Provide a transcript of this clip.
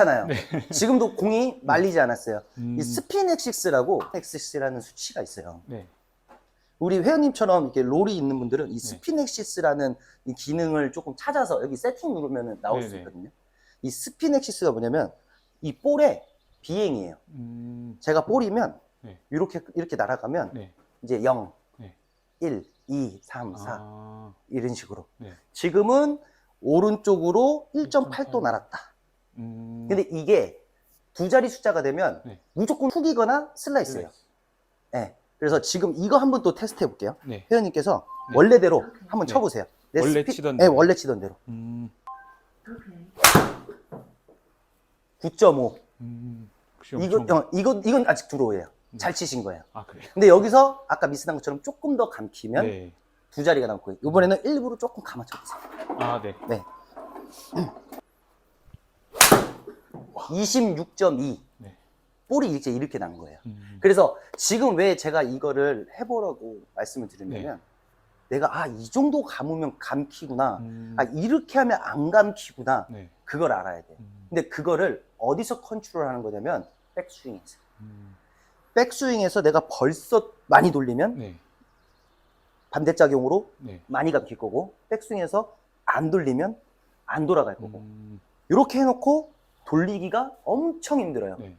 잖아요. 지금도 공이 말리지 않았어요. 음. 이 스핀 엑시스라고 엑시스라는 수치가 있어요. 네. 우리 회원님처럼 이렇게 롤이 있는 분들은 이 스핀 엑시스라는 이 기능을 조금 찾아서 여기 세팅 누르면 나올 수 네네. 있거든요. 이 스핀 엑시스가 뭐냐면 이 볼의 비행이에요. 음. 제가 볼이면 네. 이렇게 이렇게 날아가면 네. 이제 0, 네. 1, 2, 3, 4 아. 이런 식으로. 네. 지금은 오른쪽으로 1.8도 1.8. 날았다. 음. 근데 이게 두 자리 숫자가 되면 네. 무조건 훅이거나 슬라이스예요. 네. 그래서 지금 이거 한번 또 테스트 해볼게요. 네. 회원님께서 네. 원래대로 한번 네. 쳐보세요. 내 원래 스피- 치던 네, 대로. 원래 치던 대로. 음. 9.5. 음. 이거, 어, 이거, 이건 아직 드로우예요. 네. 잘 치신 거예요. 아 그래요? 근데 여기서 아까 미스난 것처럼 조금 더 감기면 네. 두 자리가 남고 이번에는 일부러 조금 감아 쳐보세요. 아 네. 네. 26.2. 네. 볼이 이제 이렇게 난 거예요. 음. 그래서 지금 왜 제가 이거를 해보라고 말씀을 드리냐면 내가 아 이 정도 감으면 감기구나 음. 아 이렇게 하면 안 감기구나 네. 그걸 알아야 돼 음. 근데 그거를 어디서 컨트롤 하는 거냐면 백스윙에서 음. 백스윙에서 내가 벌써 많이 돌리면 네. 반대작용으로 네. 많이 감길 거고 백스윙에서 안 돌리면 안 돌아갈 거고 음. 이렇게 해놓고 돌리기가 엄청 힘들어요 네.